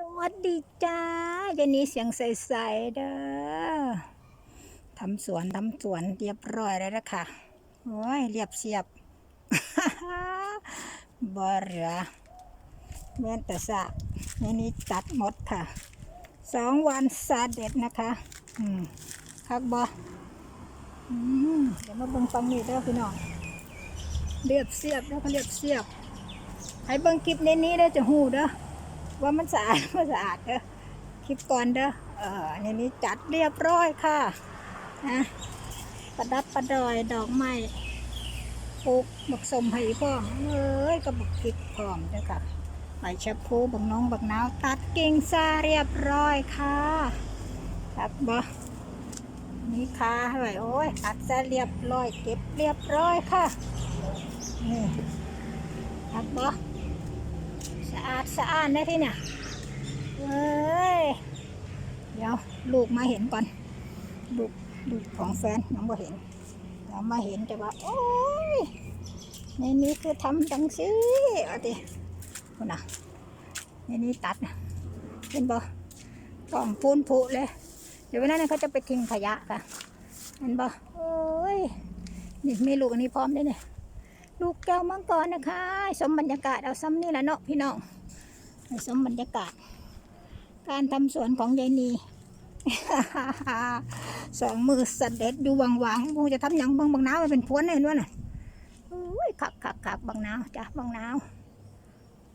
สวัสดีจ้าเย็นนี้เสียงใสๆเด้อทำสวนทำสวนเรียบร้อยแล้วนะคะโอ้ยเรียบเสียบ บ่เหลือเมื่อนแต่สะในนี้ตัดหมดค่ะ สองวันสาเด็ดนะคะ อืมคักบอืมเดี๋ยวมาเบิ่งฟังนี่เด้อพี่น้องเรียบเสียบแล้วก็เรียบเสียบให้เบิ่งคลิปในนี้ได้จะหูเด้อ ว่ามันสะอาดไม่สะอาดเด้อคลิปก่อนเด้อเออในนี้จัดเรียบร้อยค่ะนะประดับประดอยดอกไม้ปลูกบักสมให้พร้อมเอ้ยก็บักพริกพร้อมเด้อค่ะใบชะพูบักน้องบักนาวตัดกิ่งซาเรียบร้อยค่ะครับบ่นี่ค่ะไว้โอ้ยตัดซะเรียบร้อยเก็บเรียบร้อยค่ะนี่ครับ สะอาดสะอาดนะที่เนี่ยเอ้ย เดี๋ยวลูกมาเห็นก่อน ลูกลูกของแฟนยังบ่เห็นเดี๋ยวมาเห็นแต่ว่า โอ้ย ในนี้คือทำจังสิเอาดิคุณน่ะในนี้ตัดนะเห็นบ่กล่องปูนผุเลย เดี๋ยววันนั้นเขาจะไปทิ้งขยะค่ะเห็นบ่โอ้ย นี่มีลูกอันนี้พร้อมได้เนี่ยลูกแก้วมังกรนะคะ สมบรรยากาศเอาซ้ำนี่แหละเนาะพี่น้อง ให้สมบรรยากาศ การทำสวนของยายนีสองมือสเด็จอยู่หวังๆกูจะทำอย่างบางบางนาวมันเป็นพวนเห็นวะน่ะอุ้ยขักขักขักบางนาวจ้ะบางนาว